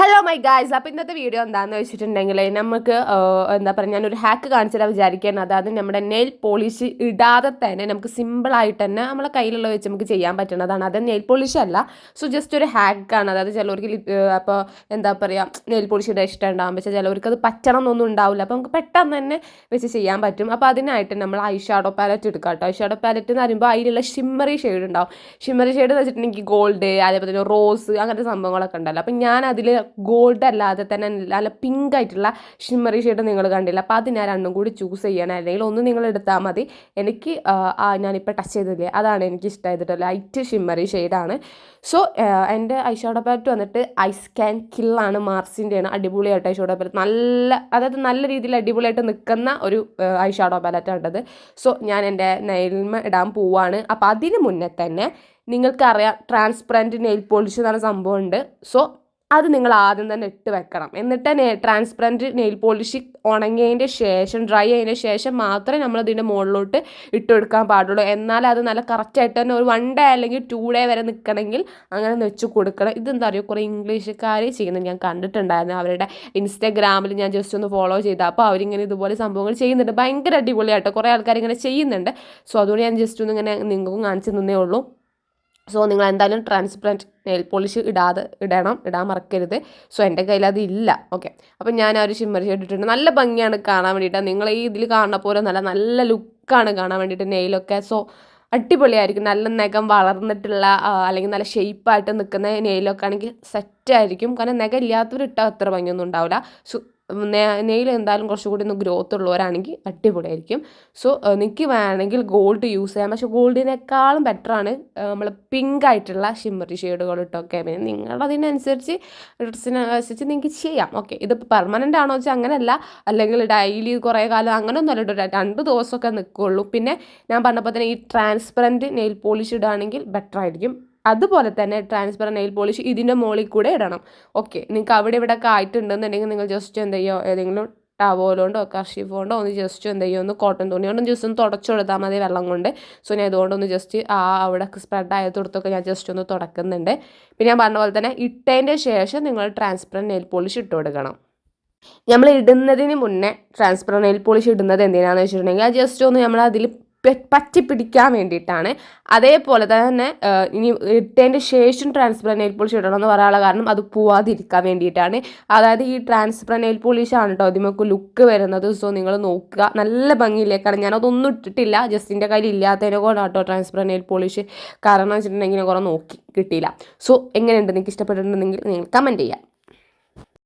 Hello my guys അപ്പോൾ ഇന്നത്തെ video എന്താണെന്ന് വെച്ചിട്ടുണ്ടെങ്കിൽ നമുക്ക് എന്താ പറയുക ഞാനൊരു ഹാക്ക് കാണിച്ചിട്ട് വിചാരിക്കുന്നത് അതായത് നമ്മുടെ നെയിൽ പോളിഷ് ഇടാതെ തന്നെ നമുക്ക് സിമ്പിളായിട്ട് തന്നെ നമ്മളെ കയ്യിലുള്ള വെച്ച് നമുക്ക് ചെയ്യാൻ പറ്റുന്നതാണ് അത് നെയിൽ പോളിഷ് അല്ല. സോ ജസ്റ്റ് ഒരു ഹാക്കാണ് അതായത് ചിലവർക്ക് അപ്പോൾ എന്താ പറയുക നെയിൽ പോളിഷ് ഇടാൻ ഇഷ്ടം ഉണ്ടാകും പക്ഷേ ചിലവർക്ക് അത് പറ്റണം എന്നൊന്നും ഉണ്ടാവില്ല അപ്പോൾ നമുക്ക് പെട്ടെന്ന് തന്നെ വെച്ച് ചെയ്യാൻ പറ്റും. അപ്പോൾ അതിനായിട്ട് നമ്മൾ ഐ ഷാഡോ പാലറ്റ് എടുക്കാം കേട്ടോ ഐ ഷാഡോ പാലറ്റ് എന്ന് പറയുമ്പോൾ അതിലുള്ള ഷിമ്മറി ഷെയ്ഡ് ഉണ്ടാവും. ഷിമ്മറി ഷെയ്ഡ് എന്ന് വെച്ചിട്ടുണ്ടെങ്കിൽ ഗോൾഡ് അതേപോലെ തന്നെ റോസ് അങ്ങനത്തെ സംഭവങ്ങളൊക്കെ ഉണ്ടല്ലോ. അപ്പം ഞാൻ അതിൽ ഗോൾഡ് അല്ലാതെ തന്നെ നല്ല പിങ്ക് ആയിട്ടുള്ള ഷിമ്മറി ഷെയ്ഡ് നിങ്ങൾ കണ്ടില്ല. അപ്പോൾ അത് ഞാൻ രണ്ടും കൂടി ചൂസ് ചെയ്യണം. അല്ലെങ്കിൽ ഒന്ന് നിങ്ങൾ എടുത്താൽ മതി. എനിക്ക് ഞാനിപ്പോൾ ടച്ച് ചെയ്തില്ലേ? അതാണ് എനിക്ക് ഇഷ്ടമായിട്ട് ലൈറ്റ് ഷിമ്മറി ഷെയ്ഡാണ് സോ എന്റെ ഐഷാഡോ പാലറ്റ് വന്നിട്ട് ഐസ് ക്യാൻ കില്ലാണ് മാർസിന്റെയാണ് അടിപൊളിയായിട്ട് ഐഷാഡോ പാലറ്റ് നല്ല അതായത് നല്ല രീതിയിൽ അടിപൊളിയായിട്ട് നിൽക്കുന്ന ഒരു ഐഷാഡോ പാലറ്റാണ് ഉള്ളത് സോ ഞാൻ എന്റെ നെയിൽമ ഇടാൻ പോവാണ്. അപ്പോൾ അതിന് മുന്നേ തന്നെ നിങ്ങൾക്കറിയാം ട്രാൻസ്പെറന്റ് നെയിൽ പോളിഷ് എന്ന് പറഞ്ഞ സംഭവമുണ്ട് സോ അത് നിങ്ങൾ ആദ്യം തന്നെ ഇട്ട് വെക്കണം. എന്നിട്ട് ട്രാൻസ്പെറന്റ് നെയിൽ പോളിഷ് ഉണങ്ങിയതിന്റെ ശേഷം ഡ്രൈ ആയതിന്റെ ശേഷം മാത്രമേ നമ്മൾ അതിന്റെ മുകളിലോട്ട് ഇട്ട് കൊടുക്കാൻ പാടുള്ളൂ. എന്നാൽ അത് നല്ല കറക്റ്റായിട്ട് തന്നെ ഒരു വൺ ഡേ അല്ലെങ്കിൽ ടു ഡേ വരെ നിൽക്കണമെങ്കിൽ അങ്ങനെ വെച്ച് കൊടുക്കണം. ഇതെന്താ പറയുക കുറേ ഇംഗ്ലീഷുകാർ ചെയ്യുന്നത് ഞാൻ കണ്ടിട്ടുണ്ടായിരുന്നു. അവരുടെ ഇൻസ്റ്റാഗ്രാമിൽ ഞാൻ ജസ്റ്റ് ഒന്ന് ഫോളോ ചെയ്ത അപ്പോൾ അവരിങ്ങനെ ഇതുപോലെ സംഭവങ്ങൾ ചെയ്യുന്നുണ്ട്. ഭയങ്കര അടിപൊളിയായിട്ട് കുറേ ആൾക്കാർ ഇങ്ങനെ ചെയ്യുന്നുണ്ട്. സോ അതുകൊണ്ട് ഞാൻ ജസ്റ്റ് ഒന്ന് ഇങ്ങനെ നിങ്ങൾക്കും കാണിച്ചു തന്നേ ഉള്ളൂ. സോ നിങ്ങൾ എന്തായാലും ട്രാൻസ്പെറന്റ് നെയിൽ പോളിഷ് ഇടാതെ ഇടണം ഇടാൻ മറക്കരുത്. സോ എന്റെ കയ്യിൽ അത് ഇല്ല. ഓക്കെ അപ്പം ഞാൻ ആ ഒരു ഷിമ്മർ ഇട്ടിട്ടുണ്ട്. നല്ല ഭംഗിയാണ് കാണാൻ വേണ്ടിയിട്ട്. നിങ്ങൾ ഈ ഇതിൽ കാണുന്ന പോലെ നല്ല നല്ല ലുക്കാണ് കാണാൻ വേണ്ടിയിട്ട് നെയിലൊക്കെ സോ അടിപൊളിയായിരിക്കും. നല്ല നഖം വളർന്നിട്ടുള്ള അല്ലെങ്കിൽ നല്ല ഷെയ്പ്പായിട്ട് നിൽക്കുന്ന നെയിലൊക്കെ ആണെങ്കിൽ സെറ്റായിരിക്കും കാരണം നഖം ഇല്ലാത്തവർ ഇട്ടാൽ അത്ര ഭംഗിയൊന്നും ഉണ്ടാവില്ല. സോ നെയിൽ എന്തായാലും കുറച്ചുകൂടി ഒന്ന് ഗ്രോത്ത് ഉള്ളവരാണെങ്കിൽ അടിപൊളിയായിരിക്കും. സോ എനിക്ക് വേണമെങ്കിൽ ഗോൾഡ് യൂസ് ചെയ്യാം. പക്ഷേ ഗോൾഡിനേക്കാളും ബെറ്ററാണ് നമ്മൾ പിങ്ക് ആയിട്ടുള്ള ഷിമ്മറി ഷെയ്ഡുകൾ ഇട്ടൊക്കെ പിന്നെ നിങ്ങളതിനനുസരിച്ച് ഡ്രസ്സിനനുസരിച്ച് നിങ്ങൾക്ക് ചെയ്യാം. ഓക്കെ ഇത് പെർമനന്റ് ആണോ വെച്ചാൽ അങ്ങനെയല്ല അല്ലെങ്കിൽ ഡെയിലി കുറേ കാലം അങ്ങനെയൊന്നും അല്ല കേട്ടോ രണ്ട് ദിവസമൊക്കെ നിൽക്കുള്ളൂ പിന്നെ ഞാൻ പറഞ്ഞപ്പോൾ തന്നെ ഈ ട്രാൻസ്പെറന്റ് നെയിൽ പോളിഷ് ഇടുകയാണെങ്കിൽ ബെറ്റർ ആയിരിക്കും. അതുപോലെ തന്നെ ട്രാൻസ്പെറന്റ് നെയിൽ പോളിഷ് ഇതിന്റെ മുകളിൽ കൂടെ ഇടണം. ഓക്കെ നിങ്ങൾക്ക് അവിടെ ഇവിടെ ഒക്കെ നിങ്ങൾ ജസ്റ്റ് എന്ത് ചെയ്യുമോ ഏതെങ്കിലും ടവോലോണ്ടോ കർഷിഫ് കൊണ്ടോ ഒന്ന് ജസ്റ്റ് എന്ത് ചെയ്യുമോ ഒന്ന് കോട്ടൺ തുണി കൊണ്ടൊന്ന് ജസ്റ്റ് ഒന്ന് തുടച്ചു കൊടുത്താൽ മതി വെള്ളം കൊണ്ട്. സോ ഞാൻ ഇതുകൊണ്ടൊന്ന് ജസ്റ്റ് ആ അവിടെ സ്പ്രെഡ് ആയതൊടുത്തൊക്കെ ഞാൻ ജസ്റ്റ് ഒന്ന് തുടക്കുന്നുണ്ട്. പിന്നെ ഞാൻ പറഞ്ഞ പോലെ തന്നെ ഇട്ടതിന്റെ ശേഷം നിങ്ങൾ ട്രാൻസ്പെറന്റ് നെയിൽ പോളിഷ് ഇട്ട് കൊടുക്കണം. നമ്മൾ ഇടുന്നതിന് മുന്നേ ട്രാൻസ്പെറന്റ് നെയിൽ പോളിഷ് ഇടുന്നത് എന്തിനാണെന്ന് വെച്ചിട്ടുണ്ടെങ്കിൽ ജസ്റ്റ് ഒന്ന് നമ്മൾ അതിൽ പറ്റി പിടിക്കാൻ വേണ്ടിയിട്ടാണ്. അതേപോലെ തന്നെ ഇനി ഇട്ടതിന്റെ ശേഷം ട്രാൻസ്പെറൻ നെയിൽ പോളിഷ് ഇടണം എന്ന് പറയാനുള്ള കാരണം അത് പോവാതിരിക്കാൻ വേണ്ടിയിട്ടാണ്. അതായത് ഈ ട്രാൻസ്പെറൻ നെയിൽ പോളിഷാണ് കേട്ടോ അതിമൊക്കെ ലുക്ക് വരുന്നത്. സോ നിങ്ങൾ നോക്കുക. നല്ല ഭംഗിയിലേക്കാണ്. ഞാനതൊന്നും ഇട്ടിട്ടില്ല. ജസ്റ്റിന്റെ കയ്യിൽ ഇല്ലാത്തതിനെ കൊണ്ടാണ് കേട്ടോ ട്രാൻസ്പെറൻ നെയിൽ പോളിഷ് കാരണം വെച്ചിട്ടുണ്ടെങ്കിൽ കുറേ നോക്കി കിട്ടിയില്ല. സോ എങ്ങനെയുണ്ട്? നിങ്ങൾക്ക് ഇഷ്ടപ്പെട്ടിട്ടുണ്ടെങ്കിൽ നിങ്ങൾ കമന്റ് ചെയ്യാം.